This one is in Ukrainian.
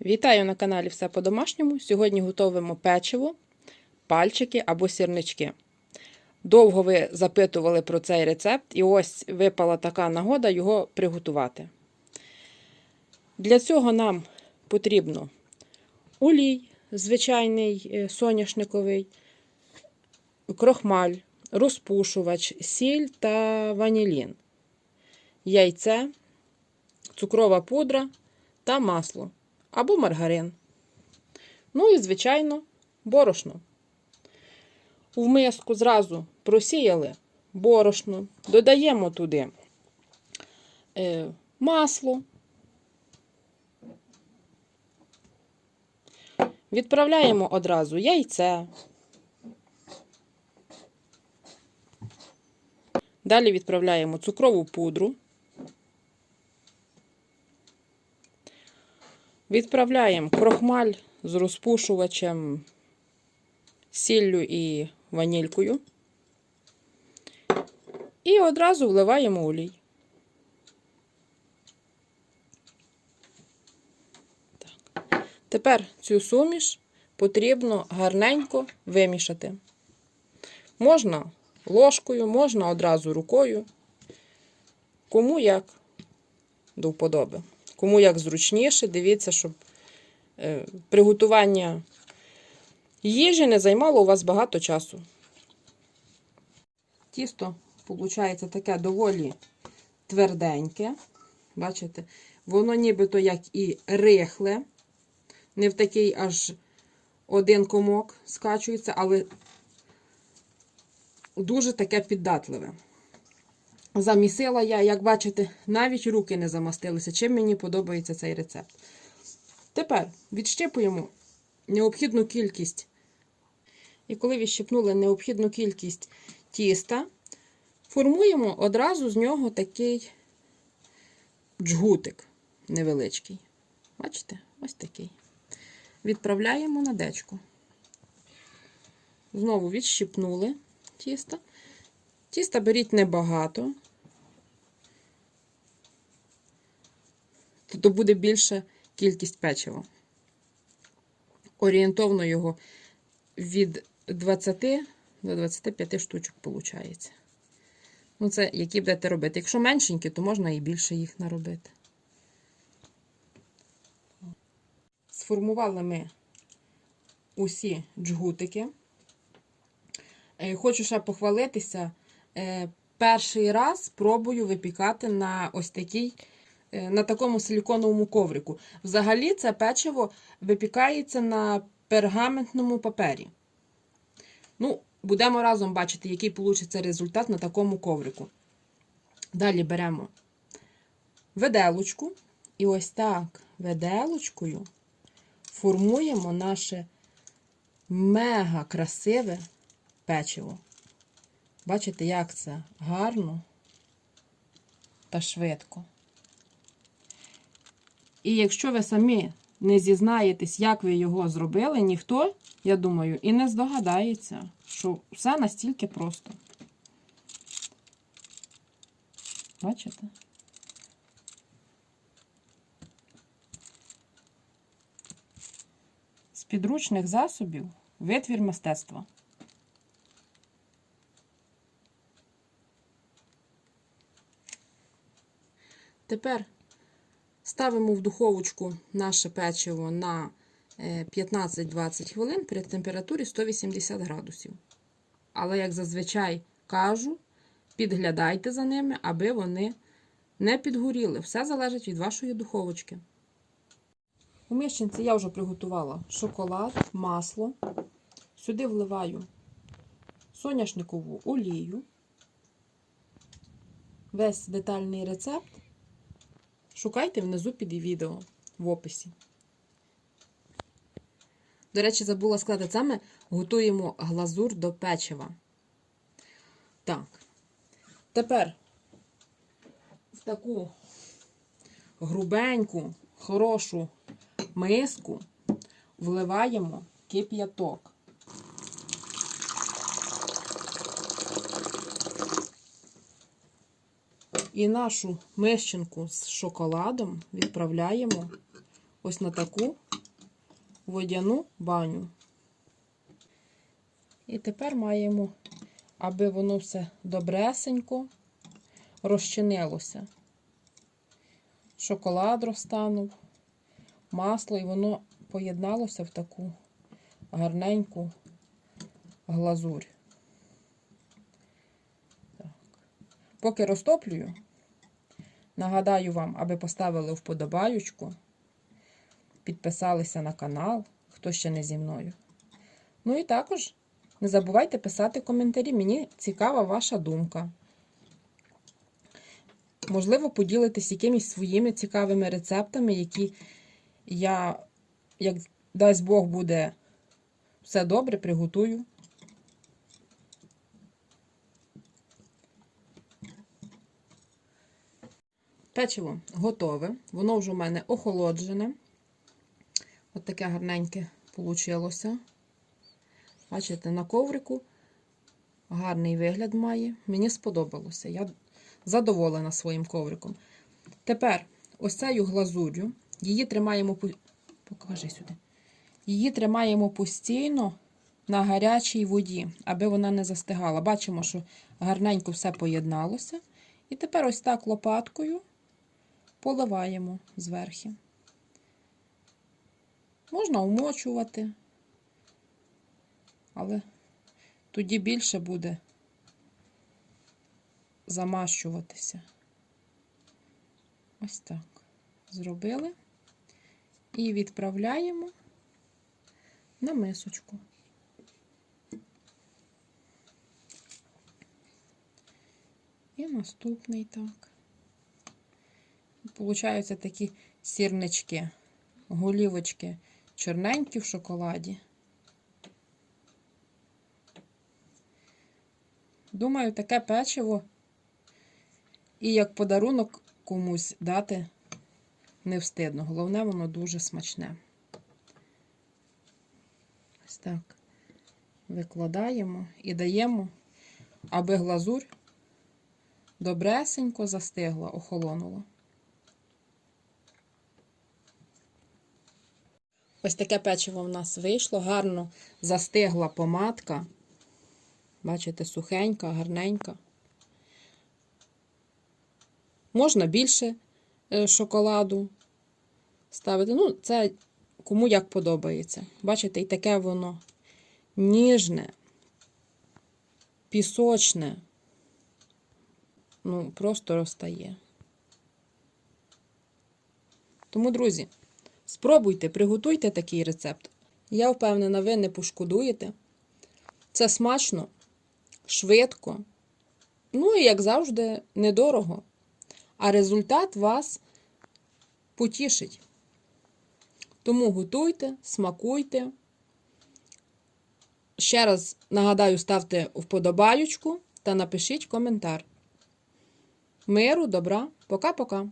Вітаю на каналі Все по-домашньому. Сьогодні готуємо печиво, пальчики або сірнички. Довго ви запитували про цей рецепт, і ось випала така нагода його приготувати. Для цього нам потрібно олій, звичайний е, соняшниковий, крохмаль, розпушувач, сіль та ванілін, яйце, цукрова пудра та масло або маргарин. Ну і, звичайно, борошно. В миску зразу просіяли борошно, додаємо туди е, масло, відправляємо одразу яйце. Далі відправляємо цукрову пудру. Відправляємо крохмаль з розпушувачем, сіллю і ванількою. І одразу вливаємо олій. Тепер цю суміш потрібно гарненько вимішати. Можна ложкою, можна одразу рукою. Кому як до вподоби. Кому як зручніше, дивіться, щоб е, приготування їжі не займало у вас багато часу. Тісто, виходить, таке доволі тверденьке. Бачите? Воно нібито як і рихле, не в такий аж один комок скачується, але дуже таке піддатливе. Замісила я, як бачите, навіть руки не замастилися, чим мені подобається цей рецепт. Тепер відщипуємо необхідну кількість. І коли відщипнули необхідну кількість тіста, формуємо одразу з нього такий джгутик невеличкий. Бачите? Ось такий. Відправляємо на дечку. Знову відщипнули тісто. Тіста беріть небагато, то буде більша кількість печива. Орієнтовно його від 20 до 25 штучок виходить. Ну, це які будете робити. Якщо меншенькі, то можна і більше їх наробити. Сформували ми усі джгутики. Е, Хочу ще похвалитися. Е, Перший раз пробую випікати на ось такій, на такому силіконовому коврику. Взагалі, це печиво випікається на пергаментному папері. Ну, будемо разом бачити, який вийде результат на такому коврику. Далі беремо виделочку. І ось так виделочкою формуємо наше мега красиве печиво. Бачите, як це гарно та швидко. І якщо ви самі не зізнаєтесь, як ви його зробили, ніхто, я думаю, і не здогадається, що все настільки просто. Бачите? З підручних засобів витвір мистецтва. Тепер ставимо в духовочку наше печиво на 15-20 хвилин при температурі 180 градусів. Але, як зазвичай кажу, підглядайте за ними, аби вони не підгоріли. Все залежить від вашої духовочки. У мішчинці я вже приготувала шоколад, масло. Сюди вливаю соняшникову олію. Весь детальний рецепт шукайте внизу під відео в описі. До речі, забула сказати, ми готуємо глазур до печива. Так. Тепер в таку грубеньку, хорошу миску вливаємо кип'яток. І нашу мищенку з шоколадом відправляємо ось на таку водяну баню. І тепер маємо, аби воно все добресенько розчинилося. Шоколад розтанув, масло, і воно поєдналося в таку гарненьку глазурь. Поки розтоплюю, нагадаю вам, аби поставили вподобаючку, підписалися на канал, хто ще не зі мною. Ну і також не забувайте писати коментарі. Мені цікава ваша думка. Можливо, поділитесь якимись своїми цікавими рецептами, які я, як дасть Бог, буде все добре, приготую. Печиво готове. Воно вже у мене охолоджене. От таке гарненьке вийшло. Бачите, на коврику гарний вигляд має. Мені сподобалося. Я задоволена своїм ковриком. Тепер ось цею глазур'ю, її тримаємо покажи сюди. Її тримаємо постійно на гарячій воді, аби вона не застигала. Бачимо, що гарненько все поєдналося. І тепер ось так лопаткою поливаємо зверхи. Можна умочувати, але тоді більше буде замащуватися. Ось так. Зробили і відправляємо на мисочку. І наступний так. Получаються такі сірнички, голівочки чорненькі в шоколаді. Думаю, таке печиво і як подарунок комусь дати не встидно. Головне, воно дуже смачне. Ось так. Викладаємо і даємо, аби глазурь добресенько застигла, охолонула. Ось таке печиво в нас вийшло, гарно застигла помадка. Бачите, сухенька, гарненька. Можна більше е, шоколаду ставити. Ну, це кому як подобається. Бачите, і таке воно ніжне, пісочне. Ну, просто розтає. Тому, друзі, спробуйте, приготуйте такий рецепт. Я впевнена, ви не пошкодуєте. Це смачно, швидко. Ну і, як завжди, недорого. А результат вас потішить. Тому готуйте, смакуйте. Ще раз нагадаю, ставте вподобаючку та напишіть коментар. Миру, добра, пока-пока.